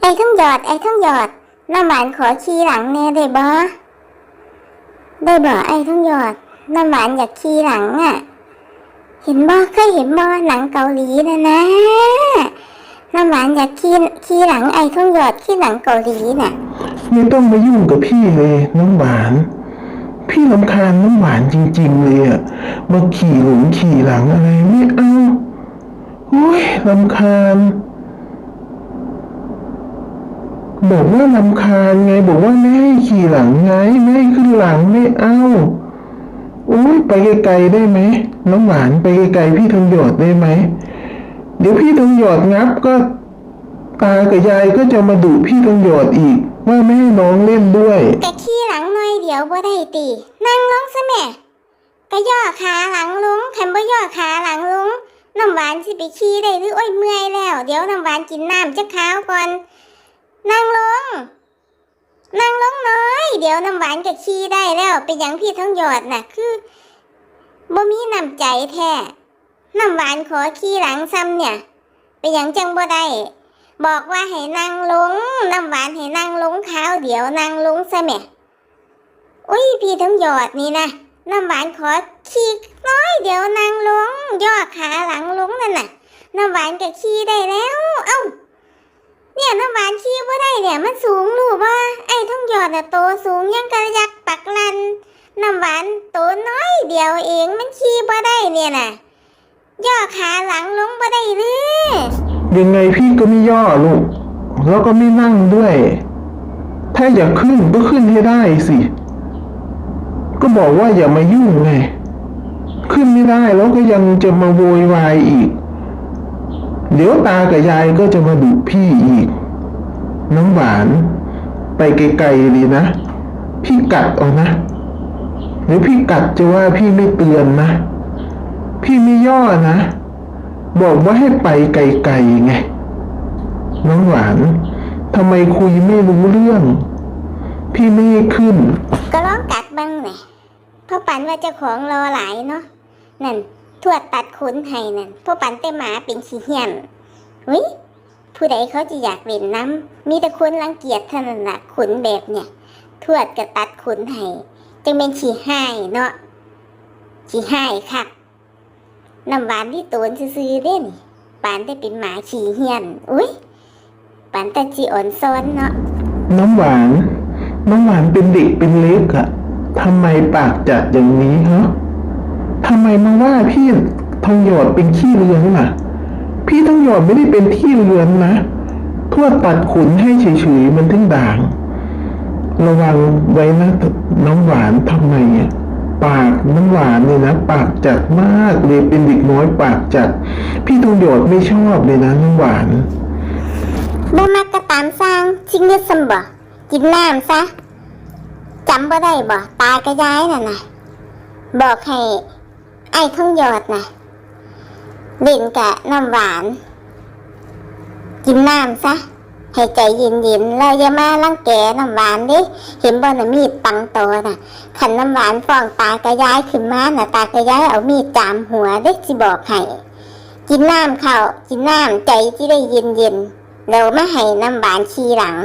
ไอ้ทั้งหยอดไอ้ทั้งหยอดน้ำหวานขอขี่หลังแน่ได้บ่ได้บ่ไอ้ทั้งหยอดน้ำหวานอยากขี่หลังอะ เห็นบ่เคยเห็นบ่หนังเกาหลีนะนะน้ำหวานอยากขี่ขี่หลังไอ้ทั้งหยอดขี่หลังเกาหลีน่ะไม่ต้องมายุ่งกับพี่เลยน้ำหวานพี่ลำคาญน้ำหวานจริง ๆ เลยอะมาขี่หลงขี่หลังอะไรไม่เอาโอ้ยลำคาญ บอกว่าลำคาญไง บอกว่าไม่ให้ขี่หลังไงไม่ให้ขึ้นหลังไม่เอาโอ้ยไปไกลๆได้ไหมน้ำหวานไปไกลๆพี่ทองหยอดได้ไหมเดี๋ยวพี่ทองหยอดงับก็ตากับยายก็จะมาดุพี่ทองหยอดอีก ว่าไม่ให้น้องเล่นด้วยกะขี่หลังหน่อยเดี๋ยวบ่ได้ตินั่งลงซะแม่กะย่อขาหลังลุงคันบ่ย่อขาหลังลุงน้ำหวานสิไปขี่ได้หรือโอ้ยเมื่อยแล้ว เดี๋ยวน้ำหวานกินน้ำจะข้าวก่อน นั่งลงนั่งลงน้อย เดี๋ยวน้ำหวานก็ขี่ได้แล้วเป็นหยังพี่ท้องหยอดน่ะ คือบ่มีน้ำใจแท้น้ำหวานขอขี่หลังซ้ำเนี่ยเป็นหยังจังบ่ได้บอกว่าให้นั่งลงน้ำหวานให้นั่งลงขาวเดี๋ยวนั่งลงซะแม่อุ้ยพี่ทั้งหยอดนี่นะน้ำหวานขอขี้น้อยเดี๋ยวนั่งลงย่อขาหลังลงนั่นน่ะน้ำหวานก็ขี้ได้แล้ว เอ้า เนี่ยน้ำหวานขี้บ่ได้เนี่ยมันสูงรู้ว่าไอ้ทั้งหยอดน่ะโตสูงยังกระยักปักลันน้ำหวานโตน้อยเดียวเองมันขี้บ่ได้เนี่ยน่ะย่อขาหลังลงบ่ได้เลยยังไงพี่ก็ไม่ย่อลูกแล้วก็ไม่นั่งด้วย ถ้าอยากขึ้นก็ขึ้นให้ได้สิ ก็บอกว่าอย่ามายุ่งไงขึ้นไม่ได้แล้วก็ยังจะมาโวยวายอีก เดี๋ยวตากับยายก็จะมาดุพี่อีก น้ำหวาน ไปไกลๆดีนะ พี่กัดเอานะหรือพี่กัดจะว่าพี่ไม่เตือนนะ พี่ไม่ย่อนะ บอกว่าให้ไปไกลๆไง น้องหวานทำไมคุยไม่รู้เรื่อง พี่ไม่ให้ขึ้น ก็ลองกัดบ้างหน่อยพ่อปันว่าเจ้าของรอหลายเนาะนั่นทวดตั ขนให้นั่นพ่อปันแต่หมาเป็นขี้เหียนหุยผู้ใดเขาจะอยากเล่นน้ำมีแต่คนรังเกียจเท่านั้นละขุนแบบเนี่ย ทวดก็ตัดขุนให้จังเป็นขี้ห้ายเนาะขี้ห้ายค่ะน้ำหวานที่โตนซื้อเด่นปานได้เป็นหมาขี้เหียนอุ้ยปานแต่จีอ่อนซ้อนเนาะน้ำหวาน น้ำหวานเป็นเด็กเป็นเล็กอะทำไมปากจัดอย่างนี้ฮะทำไมมาว่าพี่ ทองหยอดเป็นขี้เลือนล่ะพี่ทองหยอดไม่ได้เป็นขี้เลือนนะทวดตัดขุนให้เฉยๆมันถึงด่าง ระวังไว้นะน้ำหวานทำไมอะปากน้ำหวานเนี่ยนะปากจัดมากเลยเป็นเด็กน้อยปากจัด พี่ทองหยอดไม่ชอบเลยนะน้ำหวานบ่มักก็ตามสร้างชิงเลือดสมบ่กินน้ำซะจำบ่ได้บ่ตากระย้ายน่ะนะบอกให้ไอ้ทองหยอดน่ะ เล่นกะน้ำหวาน กินน้ำซะ ให้ใจเย็นๆแล้วอย่ามาลังแกน้ำหวานดิเห็นบ่น่ะมีดปังโตน่ะขันน้ำหวานฟองตากระย้ายขึ้นมาน่ะตากระย้ายเอามีดจามหัวเด็กสิบอกให้กินน้ำเข้ากินน้ำใจที่ได้เย็นๆเรามาให้น้ำหวานชีหลัง